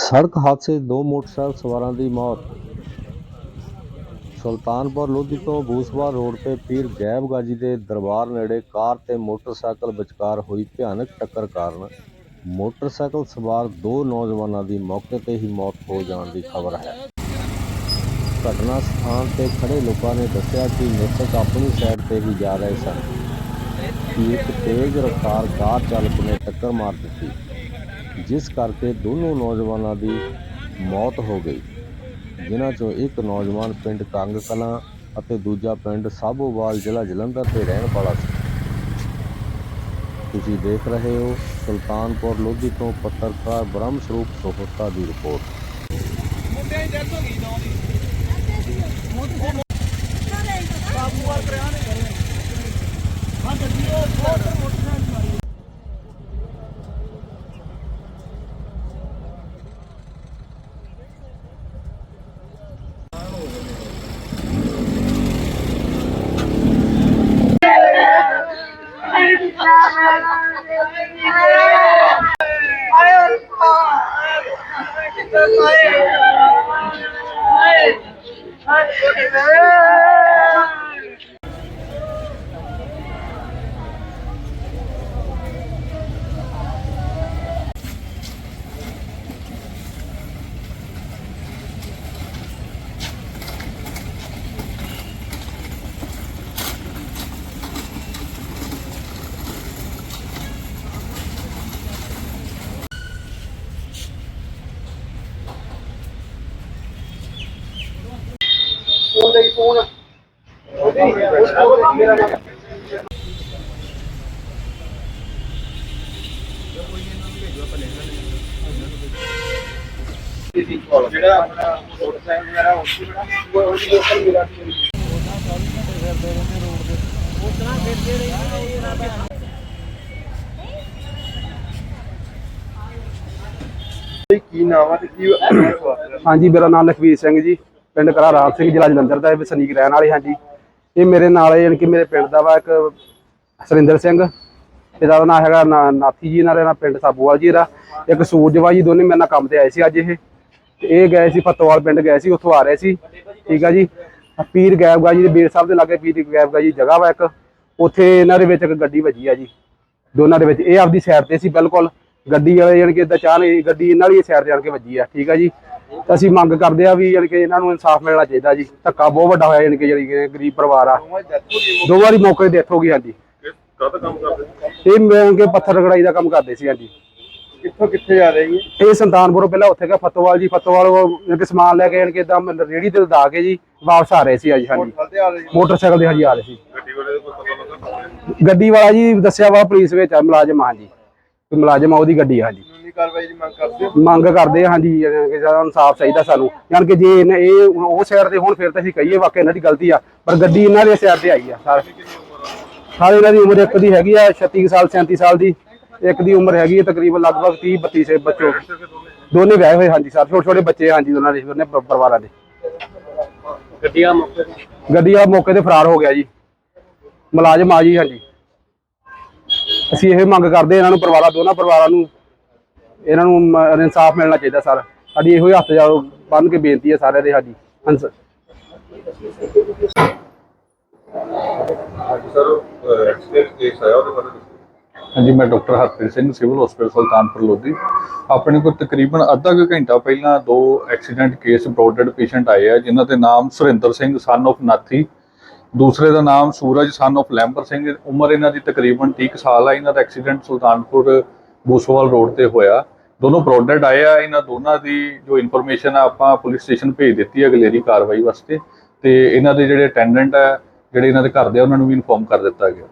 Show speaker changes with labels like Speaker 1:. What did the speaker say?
Speaker 1: ਸੜਕ ਹਾਦਸੇ, ਦੋ ਮੋਟਰਸਾਈਕਲ ਸਵਾਰਾਂ ਦੀ ਮੌਤ। ਸੁਲਤਾਨਪੁਰ ਲੋਧੀ ਤੋਂ ਬੂਸਵਾਲ ਰੋਡ ਤੇ ਪੀਰ ਗੈਬ ਗਾਜੀ ਦੇ ਦਰਬਾਰ ਨੇੜੇ ਕਾਰ ਤੇ ਮੋਟਰਸਾਈਕਲ ਵਿਚਕਾਰ ਹੋਈ ਭਿਆਨਕ ਟੱਕਰ ਕਾਰਨ ਮੋਟਰਸਾਈਕਲ ਸਵਾਰ ਦੋ ਨੌਜਵਾਨਾਂ ਦੀ ਮੌਕੇ ਤੇ ਹੀ ਮੌਤ ਹੋ ਜਾਣ ਦੀ ਖਬਰ ਹੈ। ਘਟਨਾ ਸਥਾਨ ਤੇ ਖੜੇ ਲੋਕਾਂ ਨੇ ਦੱਸਿਆ ਕਿ ਮ੍ਰਿਤਕ ਆਪਣੀ ਸਾਈਡ ਤੇ ਹੀ ਜਾ ਰਹੇ ਸਨ। ਕਿ ਇੱਕ ਤੇਜ਼ ਰਫ਼ਤਾਰ ਕਾਰ ਚਾਲਕ ਨੇ ਟੱਕਰ ਮਾਰ ਦਿੱਤੀ। ਜਿਸ ਕਰਕੇ ਦੋਨੋਂ ਨੌਜਵਾਨਾਂ ਦੀ ਮੌਤ ਹੋ ਗਈ। ਜਿਨ੍ਹਾਂ ਚੋਂ ਇੱਕ ਨੌਜਵਾਨ ਪਿੰਡ ਕੰਗ ਕਲਾਂ ਅਤੇ ਦੂਜਾ ਪਿੰਡ ਸਾਬੋਵਾਲ ਜ਼ਿਲ੍ਹਾ ਜਲੰਧਰ ਦੇ ਰਹਿਣ ਵਾਲਾ ਸੀ। ਤੁਸੀਂ ਦੇਖ ਰਹੇ ਹੋ ਸੁਲਤਾਨਪੁਰ ਲੋਧੀ ਤੋਂ ਪੱਤਰਕਾਰ ਬ੍ਰਹਮ ਸਰੂਪ ਸੋਹਤਾ ਦੀ ਰਿਪੋਰਟ।
Speaker 2: ਹਾਏ ਹਾਏ ਹਾਏ ਜਿਹੜਾ ਆਪਣਾ ਮੋਟਰਸਾਈਕਲ ਵਗੈਰਾ ਉੱਥੇ ਬਣਾ ਉਹ ਉਹਦੀ ਲੋਕਲ ਮਿਲਾ ਕੀ ਨਾਮ ਆ ਤੇ ਕੀ
Speaker 3: ਹਾਂਜੀ, ਮੇਰਾ ਨਾਮ ਲਖਵੀਰ ਸਿੰਘ ਜੀ। ਪਿੰਡ ਕਰਾ ਰਾਮ ਸਿੰਘ ਜ਼ਿਲ੍ਹਾ ਜਲੰਧਰ ਦਾ, ਇਹ ਵਸਨੀਕ ਰਹਿਣ ਵਾਲੇ ਹਾਂਜੀ। ਇਹ ਮੇਰੇ ਨਾਲ ਯਾਨੀ ਕਿ ਮੇਰੇ ਪਿੰਡ ਦਾ ਵਾ ਇੱਕ ਸੁਰਿੰਦਰ ਸਿੰਘ, ਇਹਦਾ ਨਾਂ ਹੈਗਾ ਨਾਥੀ ਜੀ, ਇਹਨਾਂ ਦਾ ਨਾਂ ਪਿੰਡ ਸਾਬੂਵਾਲ ਜੀ ਦਾ ਇੱਕ ਸੂਰਜਵਾ ਜੀ ਦੋਨੇ ਮੇਰੇ ਨਾਲ ਕੰਮ ਤੇ ਆਏ ਸੀ ਅੱਜ ਇਹ। ਤੇ ਇਹ ਗਏ ਸੀ ਫਤਵਾਲ ਪਿੰਡ, ਗਏ ਸੀ, ਉੱਥੋਂ ਆ ਰਹੇ ਸੀ। ਠੀਕ ਆ ਜੀ। ਪੀਰ ਗੈਬਗਾ ਜੀ ਦੇ ਬੀਰ ਸਾਹਿਬ ਦੇ ਲਾਗੇ, ਪੀਰ ਗੈਬਗਾ ਜੀ ਜਗ੍ਹਾ ਵਾ ਇੱਕ। ਉੱਥੇ ਇਹਨਾਂ ਦੇ ਵਿੱਚ ਇੱਕ ਗੱਡੀ ਵੱਜੀ ਆ ਜੀ। ਦੋਨਾਂ ਦੇ ਵਿੱਚ, ਇਹ ਆਪਦੀ ਸਾਈਡ ਤੇ ਸੀ ਬਿਲਕੁਲ। ਗੱਡੀ ਵਾਲੇ ਜਾਣੀ ਕਿ ਇਦਾਂ ਚਾਹ ਨਹੀਂ, ਗੱਡੀ ਇਹਨਾਂ ਵਾਲੀ ਸਾਈਡ ਤੇ ਆਣ ਕੇ ਵੱਜੀ ਆ। ਠੀਕ ਆ ਜੀ। ਤਾਂ ਅਸੀਂ ਮੰਗ ਕਰਦੇ ਆ ਵੀ ਜਾਣੀ ਕਿ ਇਹਨਾਂ ਨੂੰ ਇਨਸਾਫ ਮਿਲਣਾ ਚਾਹੀਦਾ ਜੀ। ਧੱਕਾ ਬਹੁਤ ਵੱਡਾ ਹੋਇਆ ਜਾਣੀ ਕਿ ਕਿ ਗਰੀਬ ਪਰਿਵਾਰ ਆ। ਦੋ ਵਾਰੀ ਮੌਕੇ ਤੇ ਡੈਥ ਹੋ ਗਈ ਹਾਂਜੀ।
Speaker 2: ਕਦ ਕੰਮ ਕਰਦੇ
Speaker 3: ਇਹ ਮੈਂ ਕਿ ਪੱਥਰ ਰਗੜਾਈ ਦਾ ਕੰਮ ਕਰਦੇ ਸੀ ਹਾਂਜੀ।
Speaker 2: ਕਿੱਥੋਂ ਕਿੱਥੇ ਜਾ ਰਹੇ ਜੀ?
Speaker 3: ਇਹ ਸੰਤਾਨਪੁਰੋਂ ਪਹਿਲਾਂ ਉੱਥੇ ਗਿਆ ਫਤੋਵਾਲ ਜੀ ਫਤੋਵਾਲ ਉਹ ਕਿ ਸਮਾਨ ਲੈ ਕੇ ਜਾਣੀ ਕਿ ਇਦਾਂ ਰੇੜੀ ਤੇ ਲਦਾ ਕੇ ਜੀ ਵਾਪਸ ਆ ਰਹੇ ਸੀ ਅੱਜ ਹਾਂਜੀ।
Speaker 2: ਮੋਟਰਸਾਈਕਲ
Speaker 3: ਦੇ ਹਾਂਜੀ ਆ ਰਹੇ ਸੀ।
Speaker 2: ਗੱਡੀ ਵਾਲੇ
Speaker 3: ਜੀ ਦੱਸਿਆ ਵਾ ਪੁਲਿਸ ਵਿੱਚ ਆ ਮੁਲਾਜ਼ਮ ਹਾਂ ਜੀ ਕੋਈ ਮੁਲਾਜ਼ਮ ਆ ਉਹਦੀ ਗੱਡੀ ਆ ਹਾਂਜੀ।
Speaker 2: ਕਾਰਵਾਈ ਦੀ ਮੰਗ ਕਰਦੇ ਹੋ?
Speaker 3: ਮੰਗ ਕਰਦੇ ਹਾਂ ਹਾਂਜੀ ਕਿ ਜ਼ਿਆਦਾ ਇਨਸਾਫ ਚਾਹੀਦਾ ਸਾਨੂੰ। ਯਾਨੀ ਕਿ ਜੇ ਇਹਨੇ- ਇਹ ਉਹ ਸਾਈਡ ਤੇ ਹੁਣ ਫਿਰ ਤਾਂ ਅਸੀਂ ਕਹੀਏ ਵਾਕਿਆ ਇਹਨਾਂ ਦੀ ਗਲਤੀ ਆ ਪਰ ਗੱਡੀ ਇਹਨਾਂ ਦੇ ਸਾਈਡ ਤੇ ਆਈ ਆ ਸਾਰੇ। ਸਾਰੇ ਇਹਨਾਂ ਦੀ ਉਮਰ ਇੱਕ ਦੀ ਹੈਗੀ ਆ 36 ਕੁ ਸਾਲ 37 ਸਾਲ ਦੀ। ਇੱਕ ਦੀ ਉਮਰ ਹੈਗੀ ਹੈ ਤਕਰੀਬਨ ਲਗਭਗ 30 32 ਸੇ ਬੱਚੋ। ਦੋਨੇ ਵਿਆਹੇ ਹੋਏ ਹਾਂਜੀ ਸਰ ਛੋਟੇ ਛੋਟੇ ਬੱਚੇ ਹਾਂਜੀ ਦੋਨਾਂ ਦੇ ਦੋਨੇ ਪ- ਪਰਿਵਾਰਾਂ ਦੇ।
Speaker 2: ਗੱਡੀਆਂ ਮੌਕੇ ਤੇ?
Speaker 3: ਗੱਡੀ ਆ ਮੌਕੇ ਤੇ ਫਰਾਰ ਹੋ ਗਿਆ ਜੀ। ਮੁਲਾਜ਼ਮ ਆ ਜੀ ਹਾਂਜੀ। ਅਸੀਂ ਇਹ ਮੰਗ ਕਰਦੇ ਇਹਨਾਂ ਨੂੰ ਪਰਿਵਾਰਾਂ ਦੋਨਾਂ ਪਰਿਵਾਰਾਂ ਨੂੰ ਇਹਨਾਂ ਨੂੰ ਇਨਸਾਫ ਮਿਲਣਾ ਚਾਹੀਦਾ ਸਰ। ਸਾਡੀ ਇਹੋ ਹੀ ਹੱਥ ਜਾ ਬੰਨ ਕੇ ਬੇਨਤੀ ਹੈ ਸਾਰਿਆਂ ਦੇ ਸਾਡੀ। ਹੰਸ
Speaker 2: ਸਰ ਐਕਸੀਡੈਂਟ ਕੇਸ ਆਇਆ ਉਹਦੇ ਬਾਰੇ ਦੱਸੋ।
Speaker 4: ਹਾਂਜੀ ਮੈਂ doctor Harpreet Singh civil hospital Sultanpur Lodhi. ਆਪਣੇ ਕੋਲ ਤਕਰੀਬਨ ਅੱਧਾ ਕੁ ਘੰਟਾ ਪਹਿਲਾਂ ਦੋ ਐਕਸੀਡੈਂਟ ਕੇਸ ਬ੍ਰੌਡਡ ਪੇਸ਼ੈਂਟ ਆਏ ਆ ਜਿਨ੍ਹਾਂ ਦੇ ਨਾਮ ਸੁਰਿੰਦਰ ਸਿੰਘ ਸਨ of ਨਾਥੀ। ਦੂਸਰੇ ਦਾ ਨਾਮ ਸੂਰਜ ਸਨ of ਲੈਂਬਰ ਸਿੰਘ। ਉਮਰ ਇਹਨਾਂ ਦੀ ਤਕਰੀਬਨ 30 ਕੁ ਸਾਲ ਆ। ਇਹਨਾਂ ਦਾ ਐਕਸੀਡੈਂਟ ਸੁਲਤਾਨਪੁਰ ਬੂਸੋਵਾਲ ਰੋਡ ਤੇ ਹੋਇਆ। ਦੋਨੋਂ ਬ੍ਰੌਡਡ ਆਏ ਆ, ਇਹਨਾਂ ਦੋਨਾਂ ਦੀ ਜੋ ਇਨਫੋਰਮੇਸ਼ਨ ਆ, ਆਪਾਂ ਪੁਲਿਸ ਸਟੇਸ਼ਨ ਭੇਜ ਦਿੱਤੀ ਹੈ ਅਗਲੇਰੀ ਕਾਰਵਾਈ ਵਾਸਤੇ ਤੇ ਇਹਨਾਂ ਦੇ ਜਿਹੜੇ ਅਟੈਂਡੈਂਟ ਆ, ਜਿਹੜੇ ਇਹਨਾਂ ਦੇ ਘਰ ਦੇ ਆ, ਉਹਨਾਂ ਨੂੰ ਵੀ ਇਨਫੋਰਮ ਕਰ ਦਿੱਤਾ ਗਿਆ।